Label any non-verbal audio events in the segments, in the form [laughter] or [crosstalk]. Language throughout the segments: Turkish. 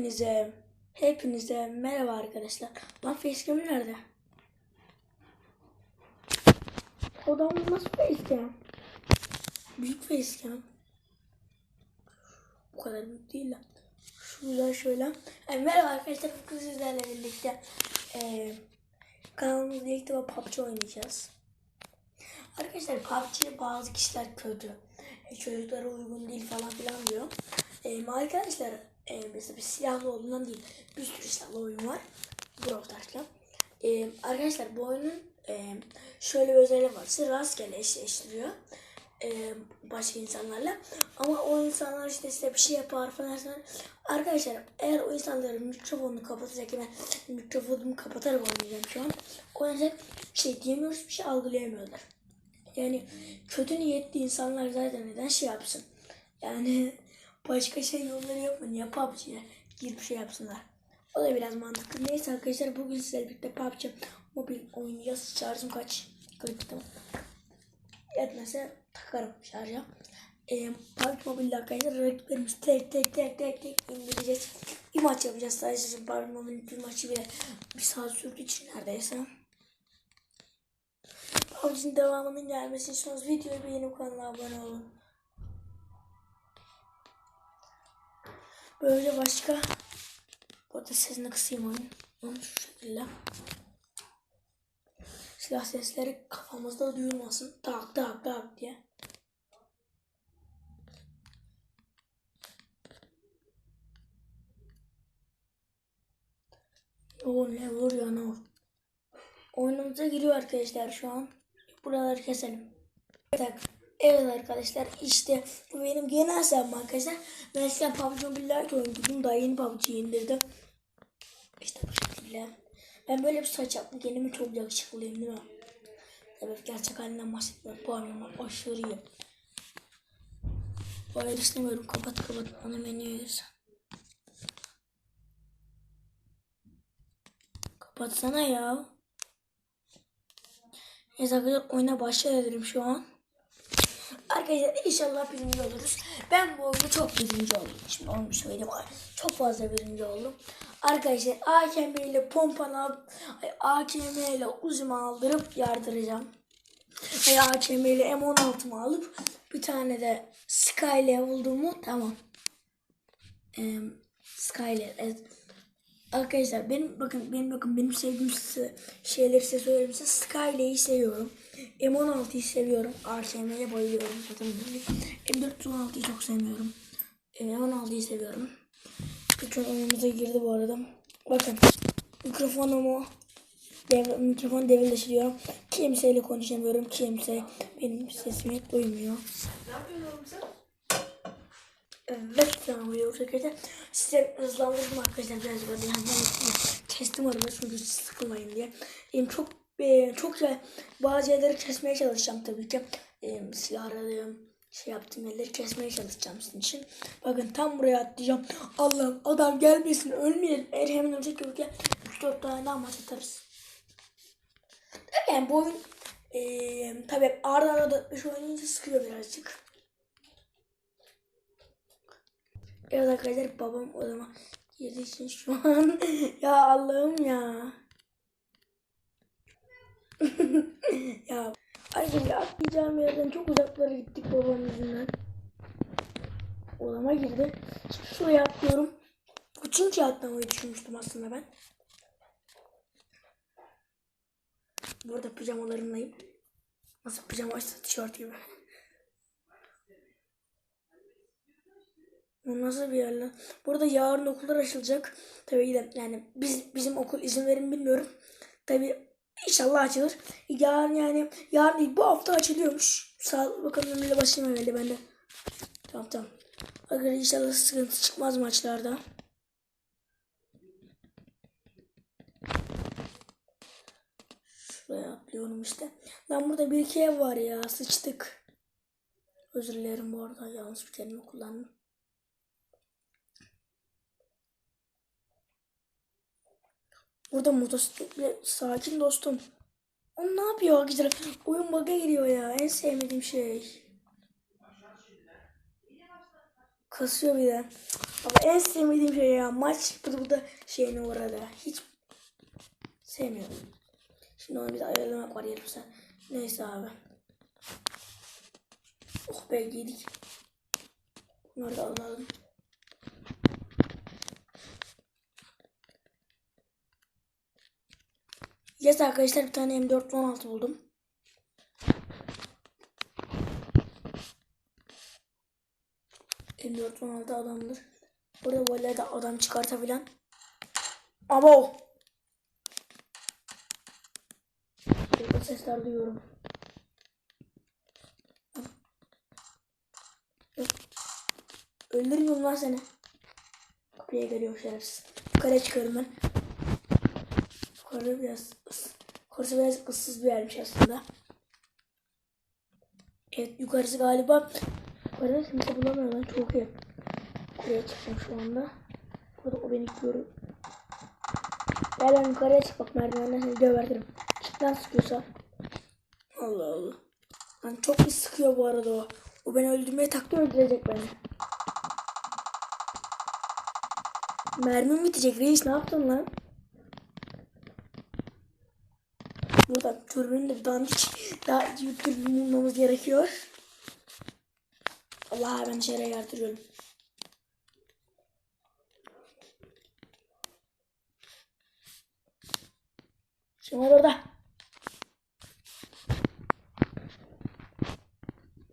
Hepinize, hepinize merhaba arkadaşlar. Lan facecam nerede? Odam nasıl facecam? Büyük facecam. Bu kadar büyük değil lan. Şuradan şöyle. E, merhaba arkadaşlar. Bugün sizlerle birlikte e, kanalımızda ilk defa PUBG oynayacağız. Arkadaşlar PUBG'ye bazı kişiler kötü. E, çocuklara uygun değil falan filan diyor. E, arkadaşlar e, mesela bir silahlı olduğundan değil. Bir sürü silahlı oyun var. Brawl Stars'la. E, arkadaşlar bu oyunun e, şöyle bir özelliği var. Sizi rastgele eşleştiriyor. E, başka insanlarla. Ama o insanlar işte size bir şey yapar falan. Arkadaşlar eğer o insanların mikrofonunu kapatacak ben mikrofonumu kapatarak oynayacağım şu an. Oynayacak bir şey diyemiyoruz, bir şey algılayamıyorlar. Yani kötü niyetli insanlar zaten neden şey yapsın? Yani başka şey yolları yapın ya PUBG'ye girip şey yapsınlar. O da biraz mantıklı. Neyse arkadaşlar bugün sizlerle birlikte PUBG mobil oynayacağız. Şarjım kaç? 40 tamam. Yetmezse takarım şarja. Ee, PUBG mobilde arkadaşlar rakiplerimizi tek tek tek tek tek indireceğiz. Bir maç yapacağız sadece. Şimdi PUBG mobilin bir maçı bile bir saat sürdüğü için neredeyse. PUBG'nin devamının gelmesi istiyorsanız videoyu beğenip kanala abone olun. Böyle başka bu arada sesini kısayım oyun. Onu şu şekilde. Silah sesleri kafamızda duyulmasın. Tak tak tak diye. O ne vuruyor ne vur. Oyunumuza giriyor arkadaşlar şu an. Buraları keselim. Evet, evet arkadaşlar işte bu benim genel hesabım arkadaşlar. Ben eskiden PUBG Mobile'de oynuyordum. Daha yeni PUBG'yi indirdim. İşte bu şekilde. Ben böyle bir saç yaptım. Kendimi çok yakışıklıyım değil mi? Evet gerçek halinden bahsetmiyorum. Bu anlamda aşırıyım. Hayır istemiyorum. Kapat kapat. Bana menü verirsen. Kapatsana ya. Neyse arkadaşlar oyuna başlayalım şu an. Arkadaşlar inşallah birinci oluruz. Ben bu oyunda çok birinci oldum. Şimdi onu söyleyeyim. Çok fazla birinci oldum. Arkadaşlar AKM ile pompala AKM ile uzun aldırıp yardıracağım. Hayır AKM ile M16'mı alıp bir tane de Sky ile buldum mu tamam. Ee, Sky evet. Arkadaşlar benim bakın benim bakın benim sevdiğim şeyleri size söyleyeyim size Skyle'yi seviyorum. M16'yı seviyorum. AKM'ye bayılıyorum zaten. M416'yı çok sevmiyorum. M16'yı seviyorum. Bütün oyunumuza girdi bu arada. Bakın mikrofonumu dev, mikrofon devrileştiriyorum. Kimseyle konuşamıyorum. Kimse benim sesimi duymuyor. Ne yapıyorsun oğlum sen? Evet selamlıyoruz arkadaşlar. Size hızlandırdım arkadaşlar biraz böyle yani kestim arada çünkü sıkılmayın diye. Benim çok e, çok güzel bazı yerleri kesmeye çalışacağım tabii ki. E, silah aradığım şey yaptığım yerleri kesmeye çalışacağım sizin için. Bakın tam buraya atlayacağım. Allah'ım adam gelmesin ölmeyelim. Eğer hemen ölecek ya 3-4 tane daha maç atarız. Yani bu oyun e, tabii arda arada şu oynayınca sıkıyor birazcık. Evet arkadaşlar babam odama girdiği için şu an [laughs] ya Allah'ım ya. [laughs] ya arkadaşlar atlayacağım yerden çok uzaklara gittik babam yüzünden. Odama girdi. Şimdi şuraya atlıyorum. Üçüncü atlamayı düşünmüştüm aslında ben. Burada pijamalarımlayım. Nasıl pijama işte tişört gibi. Bu nasıl bir yer lan? Burada yarın okullar açılacak. Tabii yani biz bizim okul izin verir mi bilmiyorum. Tabii inşallah açılır. Yarın yani yarın değil bu hafta açılıyormuş. Sağ bakalım öyle başlayayım herhalde ben de. Tamam tamam. Arkadaşlar inşallah sıkıntı çıkmaz maçlarda. Şuraya atlıyorum işte. Lan burada bir iki ev var ya sıçtık. Özür dilerim bu arada yanlış bir kelime kullandım. Burada motosikletle sakin dostum. O ne yapıyor güzel? Oyun bug'a giriyor ya. En sevmediğim şey. Kasıyor bir de. Ama en sevmediğim şey ya maç bu da şeyine uğradı. Hiç sevmiyorum. Şimdi onu bir ayarlamak var yarım saat. Neyse abi. Oh be yedik. Bunları da alalım. Yes arkadaşlar bir tane M416 buldum. M416 adamdır. Burada böyle de adam çıkartabilen. Abo. Burada sesler duyuyorum. Öldürmüyorum lan seni. Kapıya geliyor şerefsiz. Yukarıya çıkıyorum ben. Yukarı biraz ıs. Biraz ıssız bir yermiş aslında. Evet yukarısı galiba. Yukarıda kimse bulamıyor lan çok iyi. Yukarıya çıkacağım şu anda. Burada o beni görüyor. Gel ben yukarıya çık bak merdivenden seni gebertirim. Çık lan sıkıyorsa. Allah Allah. Lan çok iyi sıkıyor bu arada o. O beni öldürmeye taktı öldürecek beni. Mermim bitecek reis ne yaptın lan? Burada türbünün de bir dandik daha iyi bir türbün bulmamız gerekiyor. Allah ben dışarıya yardırıyorum. Var orada.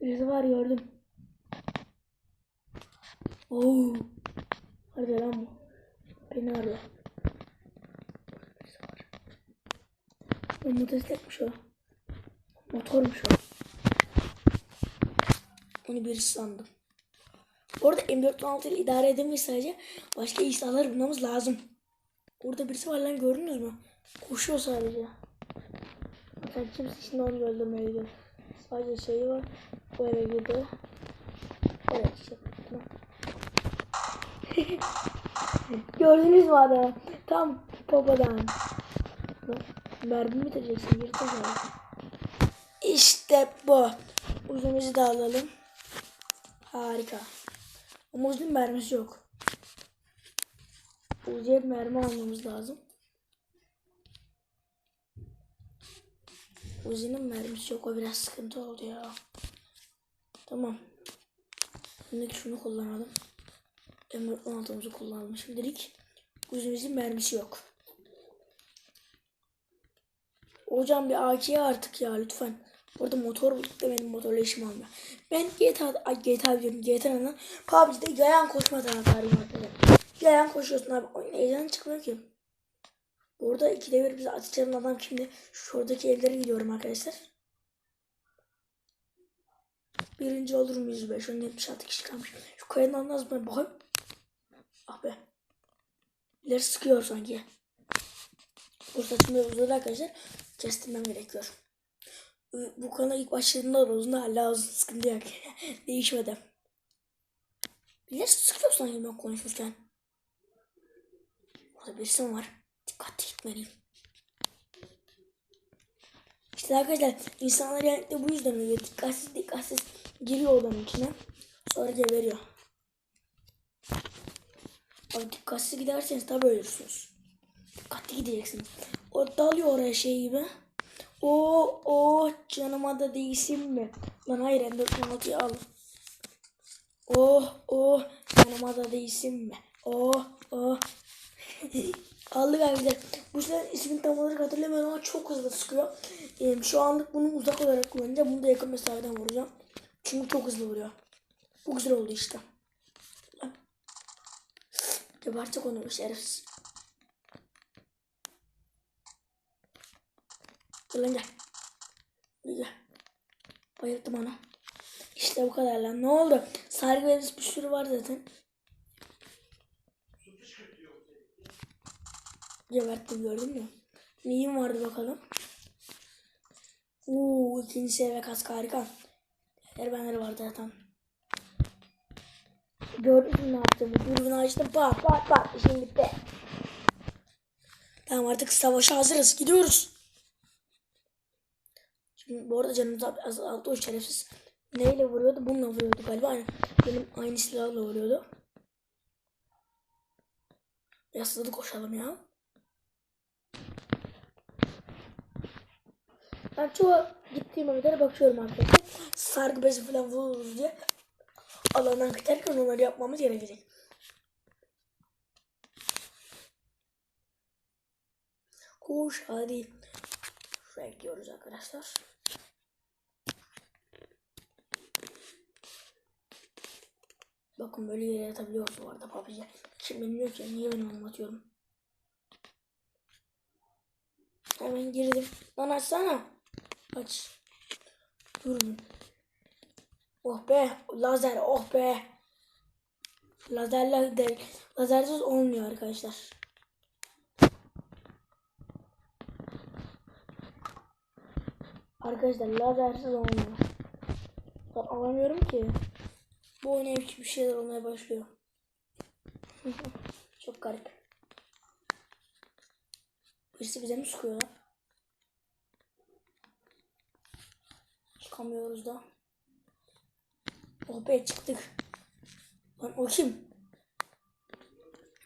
Birisi var gördüm. Oo. Hadi lan bu. Beni arıyor. Birisi var. O motosikletmiş o. Motormuş o. Onu birisi sandım. Orada M416 ile idare edemeyiz sadece. Başka iyi silahlar bulmamız lazım. Orada birisi var lan gördünüz mü? Koşuyor sadece. Sen kimsin şimdi onu öldürmeye gidiyor. Sadece şeyi var. O eve girdi. Evet işte. [laughs] Gördünüz mü adamı? Tam babadan. Mermi bitireceksin. Tane. İşte bu. Uzunumuzu da alalım. Harika. Ama uzun mermisi yok. Uzi'ye mermi almamız lazım. Uzi'nin mermisi yok. O biraz sıkıntı oldu ya. Tamam. Şimdilik şunu kullanalım. M16'mızı kullanalım. Şimdilik Uzi'mizin mermisi yok. Hocam bir AK'ye artık ya lütfen. Orada motor bulduk da benim motorla işim olmuyor. Ben GTA, ay GTA diyorum GTA'nın PUBG'de yayan koşma taraftarıyım arkadaşlar. Yayan koşuyorsun abi. Oyun heyecan çıkmıyor ki. Burada ikide bir bize atacağım adam şimdi şuradaki evlere gidiyorum arkadaşlar. Birinci olurum 105. Önde 76 kişi kalmış. Şu kayanın az mı? Bakayım. Ah be. İleri sıkıyor sanki. Bu saçımda uzadı arkadaşlar. Kestirmem gerekiyor. Bu kanal ilk başladığında da uzun hala uzun sıkıntı yok. [laughs] Değişmedi. İleri sıkıyor sanki ben konuşurken. Burada birisi var? Dikkatli gitmeliyim. İşte arkadaşlar insanlar genellikle bu yüzden ölüyor. Dikkatsiz dikkatsiz giriyor odanın içine. Sonra geberiyor. Abi dikkatsiz giderseniz tabi ölürsünüz. Dikkatli gideceksiniz. O dalıyor oraya şey gibi. O o canıma da değilsin mi? Lan hayır M416'yı al. Oh oh canıma da değilsin mi? Oh oh. [laughs] Aldık arkadaşlar. Bu sefer ismini tam olarak hatırlamıyorum ama çok hızlı sıkıyor. Ee, şu anlık bunu uzak olarak kullanacağım. Bunu da yakın mesafeden vuracağım. Çünkü çok hızlı vuruyor. Bu güzel oldu işte. Gebertecek onu şerefsiz. Gel lan gel. Gel. Bayıldım ona. İşte bu kadar lan. Ne oldu? Sargı veririz bir sürü var zaten. Geberttim gördün mü? Neyim vardı bakalım. Uuu ikinci seviye kask harika. Diğer benleri vardı zaten. Gördün mü ne yaptım? Dürbünü açtım. Pat pat pat. İşim bitti. Tamam artık savaşa hazırız. Gidiyoruz. Şimdi bu arada canımız azaldı o şerefsiz. Neyle vuruyordu? Bununla vuruyordu galiba. Aynen. Benim aynı silahla vuruyordu. Biraz hızlı koşalım ya. Ben çoğu gittiğim evlere bakıyorum arkadaşlar. Sargı bezi falan vururuz diye. Alandan kaçarken onları yapmamız gerekecek. Koş hadi. Şuraya gidiyoruz arkadaşlar. Bakın böyle yere yatabiliyoruz bu arada PUBG. Şimdi bilmiyorum ki niye ben anlatıyorum. Hemen girdim. Lan açsana. Aç. Durun. Oh be. Lazer. Oh be. Lazerler de, lazersiz olmuyor arkadaşlar. Arkadaşlar lazersiz olmuyor. Ben alamıyorum ki. Bu oyuna bir şeyler olmaya başlıyor. [laughs] Çok garip. Birisi bize mi sıkıyor lan? Çıkamıyoruz da. Oh be çıktık. Lan o kim?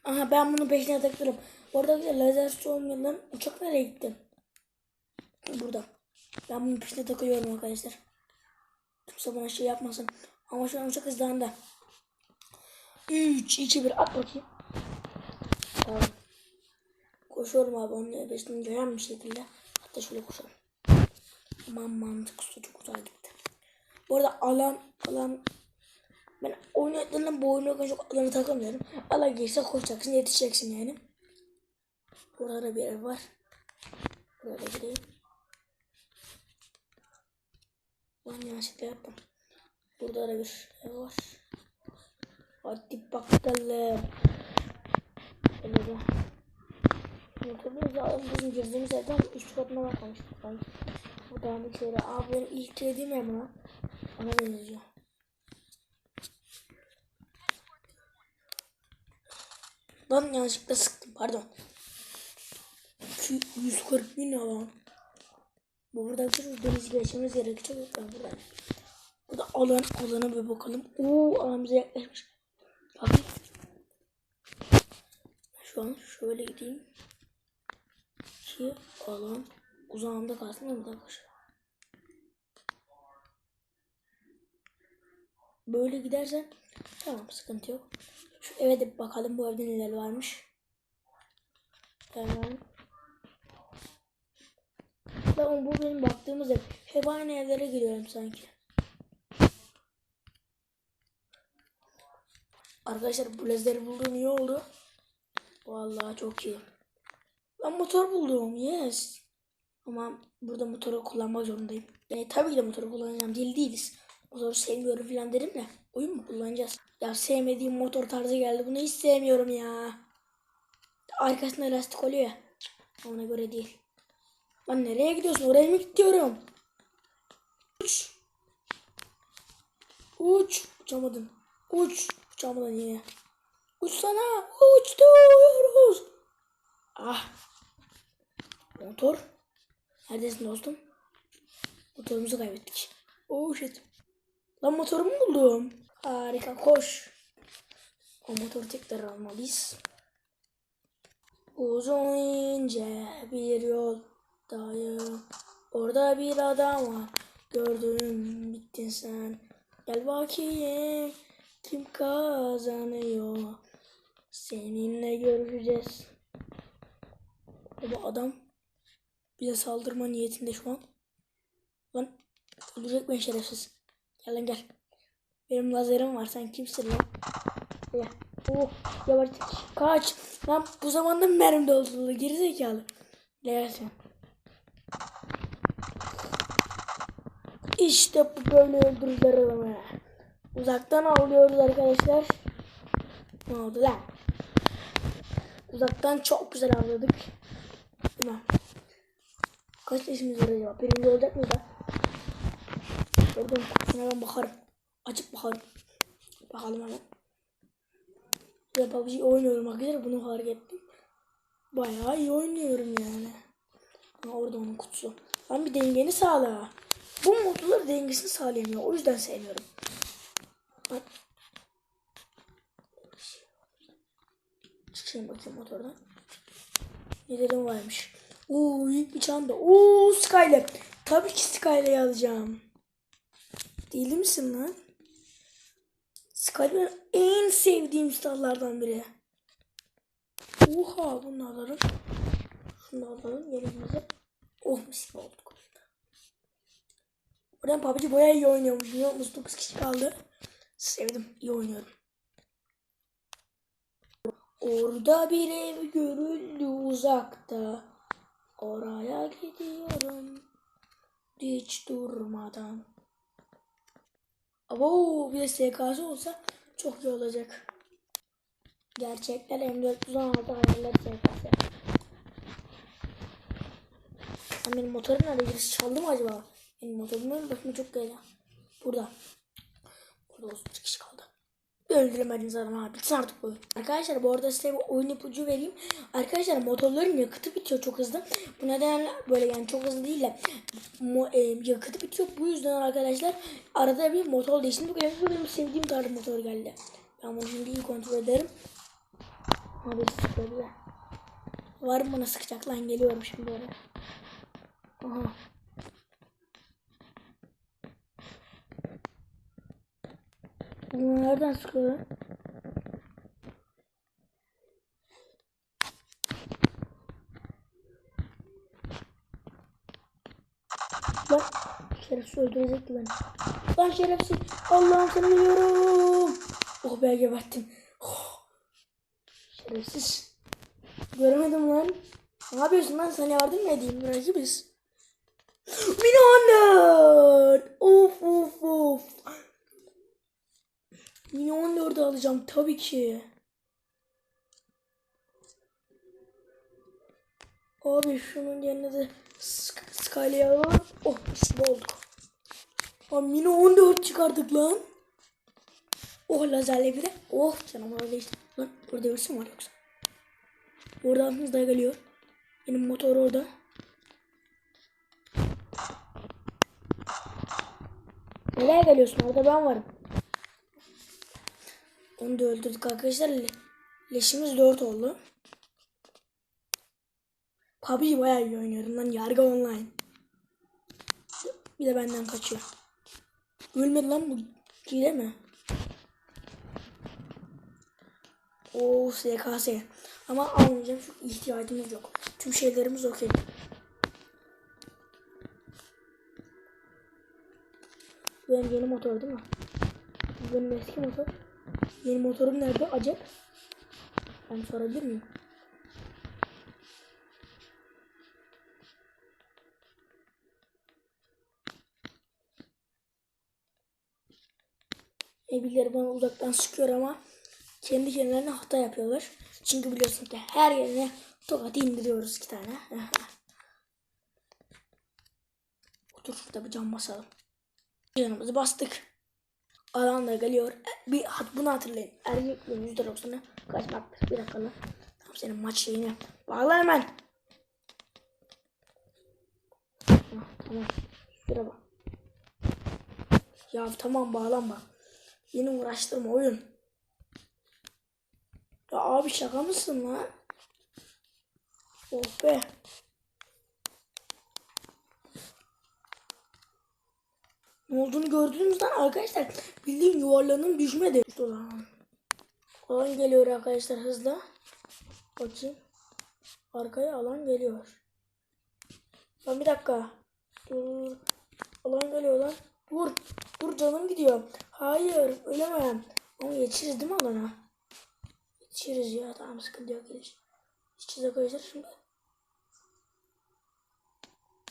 Aha ben bunu peşine takılırım. Orada güzel lazer olmuyor lan. Uçak nereye gitti? Burada. Ben bunun peşine takılıyorum arkadaşlar. Kimse bana şey yapmasın. Ama şu an uçak hızlandı. 3, 2, 1 at bakayım. Tamam. Koşuyorum abi onun ebesini gören bir şekilde. Hatta şöyle koşalım. Aman mantıklı çok güzel gitti. Bu arada alan alan ben oyun oynadığımda bu oyunu oynarken çok alanı takılmıyorum. Alan gelirse koşacaksın yetişeceksin yani. Burada da bir ev var. Buraya gireyim. Ben yanlışlıkla yaptım. Burada da bir ev var. Hadi bakalım. Öyle de. Unutabiliriz ya bizim girdiğimiz evden üst katına bakmamıştık sanki. Bu da bir kere. Abi benim ilk girdiğim ev mi? Ona benziyor. Lan yanlışlıkla sıktım pardon. 140 bin ne lan? Bu burada bir deniz geçmemiz gerekecek. Ben buradan. Burada alan alana bir bakalım. Oo bize yaklaşmış. Abi. Şu an şöyle gideyim. Ki alan uzağında kalsın da bir dakika. Böyle gidersen tamam sıkıntı yok. Şu eve de bakalım bu evde neler varmış. Hemen. Tamam bu benim baktığımız ev. Hep aynı evlere giriyorum sanki. Arkadaşlar bu lazeri bulduğum iyi oldu. Vallahi çok iyi. Ben motor buldum. Yes. Ama burada motoru kullanmak zorundayım. Yani tabii ki de motoru kullanacağım. Deli değiliz. Motoru sevmiyorum falan dedim de. Oyun mu kullanacağız? Ya sevmediğim motor tarzı geldi. Bunu hiç sevmiyorum ya. Arkasında lastik oluyor ya. Ona göre değil. Lan nereye gidiyorsun? Oraya mı gidiyorum? Uç. Uç. Uçamadın. Uç. Uçamadın yine. Uçsana. Uçtuyoruz. Ah. Motor. Neredesin dostum? Motorumuzu kaybettik. Oh shit. Lan motorumu buldum. Harika koş. O motoru tekrar almalıyız. Uzun ince bir yol dayım. Orada bir adam var. Gördüm bittin sen. Gel bakayım kim kazanıyor. Seninle görüşeceğiz. Bu adam bize saldırma niyetinde şu an. Lan öldürecek beni şerefsiz. Gel lan gel. Benim lazerim var sen kimsin lan? Gel. Oh yavaş kaç. Lan bu zamanda mermi dolduruldu gerizekalı. Gelsin. İşte bu böyle öldürürler adamı. Uzaktan avlıyoruz arkadaşlar. Ne oldu lan? Uzaktan çok güzel avladık. Mi? Kaç yaşımız var acaba? Birinci olacak mı da? Oradan kutusuna ben bakarım. Açıp bakarım. Bakalım hemen. Ya PUBG oynuyorum arkadaşlar bunu fark ettim. Bayağı iyi oynuyorum yani. Ama orada onun kutusu. Lan bir dengeni sağla. Bu motorlar dengesini sağlayamıyor. O yüzden sevmiyorum. Çıkayım bakayım motordan. Nelerim varmış. Oo büyük bir çanta. Oo Skyler. Tabii ki Skyler'ı alacağım. Deli misin lan? Skyler en sevdiğim silahlardan biri. Oha bunu alalım. Şunu alalım yerimize. Oh mis gibi olduk. Buradan PUBG bayağı iyi oynuyormuş. Biliyor musun? 9 kişi kaldı. Sevdim. iyi oynuyorum. Orada bir ev görüldü uzakta. Oraya gidiyorum. Hiç durmadan. Abo bir de SKS olsa çok iyi olacak. Gerçekler M416 hayaller SKS. Benim motorum nerede? Birisi çaldı mı acaba? Benim motorumun bakımı çok geldi. Burada. Burada 30 kişi kaldı. Öldüremediniz adam abi. Bitsin artık bu. Arkadaşlar bu arada size bir oyun ipucu vereyim. Arkadaşlar motorların yakıtı bitiyor çok hızlı. Bu nedenle böyle yani çok hızlı değil de e, yakıtı bitiyor. Bu yüzden arkadaşlar arada bir motor değiştirdim. Bu benim sevdiğim tarz motor geldi. Ben bunu şimdi iyi kontrol ederim. Abi sıkıldı. Var mı bana sıkacak lan geliyorum şimdi oraya. Aha. Bunu nereden sıkıyor lan? Lan şerefsiz öldürecekti beni. Lan şerefsiz. Allah'ım seni biliyorum. Oh be geberttim. Oh. Şerefsiz. Göremedim lan. Ne yapıyorsun lan sana yardım mı edeyim? Rakibiz. [gasps] Milyonlar. Of of of. Milyon dördü alacağım tabii ki. Abi şunun yerine de Sk- Skyle'yi alalım. Oh mis gibi. Abi Mini 14 çıkardık lan. Oh lazerle bir de. Oh canım orada işte. Lan burada hırsım var yoksa. Orada hızla geliyor. Benim motor orada. Nereye geliyorsun? Orada ben varım. Onu da öldürdük arkadaşlar. Le- Leşimiz 4 oldu. PUBG bayağı iyi oynuyorum lan. Yargı online. Bir de benden kaçıyor. Ölmedi lan bu. Hile mi? Oo SKS. Ama almayacağım çünkü ihtiyacımız yok. Tüm şeylerimiz okey. Benim yeni motor değil mi? Benim eski motor. Yeni motorum nerede? Acep. Ben sorabilir miyim? Ebileri bana uzaktan sıkıyor ama kendi kendilerine hata yapıyorlar. Çünkü biliyorsun ki her yerine tokat indiriyoruz iki tane. [laughs] Otur şurada bir cam basalım. Canımızı bastık. Alan da geliyor. E, Bir bunu hatırlayın. Erkekliğin %90'ı kaçmaktır. Bir dakika. Tamam senin maç şeyini. Bağla hemen. Hah, tamam. Şuraya bak. Ya tamam bağlanma. Yeni uğraştırma oyun. Ya abi şaka mısın lan? Oh be. Ne olduğunu gördüğünüzden arkadaşlar bildiğin yuvarlanın o zaman. Alan geliyor arkadaşlar hızla. Bakayım. Arkaya alan geliyor. Lan bir dakika. Dur. Alan geliyor lan. Dur. Dur canım gidiyor. Hayır ölemem. Ama yetişiriz değil mi alana? Yetişiriz ya. Tamam sıkıntı yok. Yetiş. Yetişiriz arkadaşlar şimdi.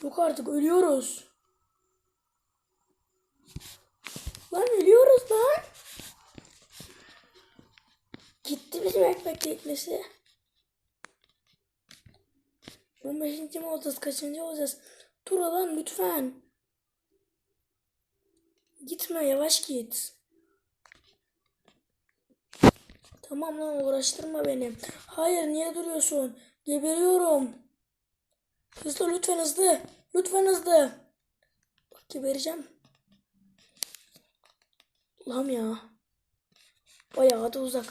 Yok artık ölüyoruz. Lan ölüyoruz lan. Gitti bizim ekmek teknesi. 15. mi olacağız? Kaçıncı olacağız? Dur lan lütfen. Gitme yavaş git. Tamam lan uğraştırma beni. Hayır niye duruyorsun? Geberiyorum. Hızlı lütfen hızlı. Lütfen hızlı. Bak gebereceğim. Ulan ya. Bayağı da uzak.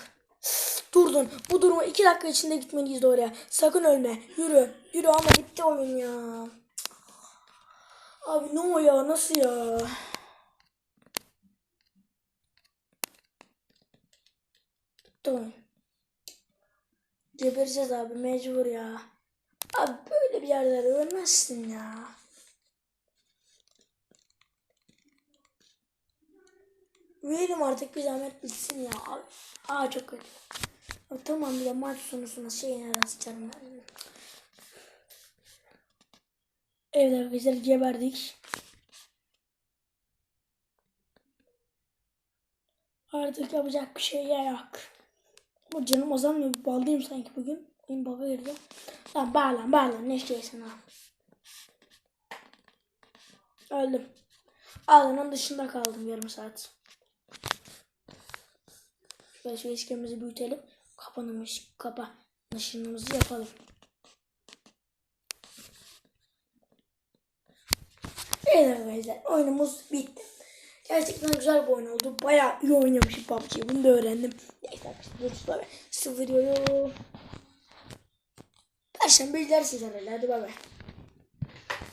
Durdun. Bu durumu iki dakika içinde gitmeliyiz oraya. Sakın ölme. Yürü. Yürü ama bitti oyun ya. Abi ne o ya? Nasıl ya? Oyun. Gebereceğiz abi mecbur ya. Abi böyle bir yerlerde ölmezsin ya. Verelim artık bir zahmet bitsin ya. Aa çok kötü. Ya tamam bir de maç sonrasında şeyine rastlarım ben. Evet arkadaşlar geberdik. Artık yapacak bir şey yok. Bu canım azalmıyor. Baldayım sanki bugün. Oyun baba girdi. Lan bağlan bağlan ne istiyorsun ha. Öldüm. Alanın dışında kaldım yarım saat. Şu ilişkimizi büyütelim. Kapanmış kapanışımızı yapalım. Evet arkadaşlar oyunumuz bitti. Gerçekten güzel bir oyun oldu. Bayağı iyi oynamışım PUBG'yi. Bunu da öğrendim. Neyse arkadaşlar. Sıfır diyorum. Perşembe izlersiniz herhalde. Hadi bay bay.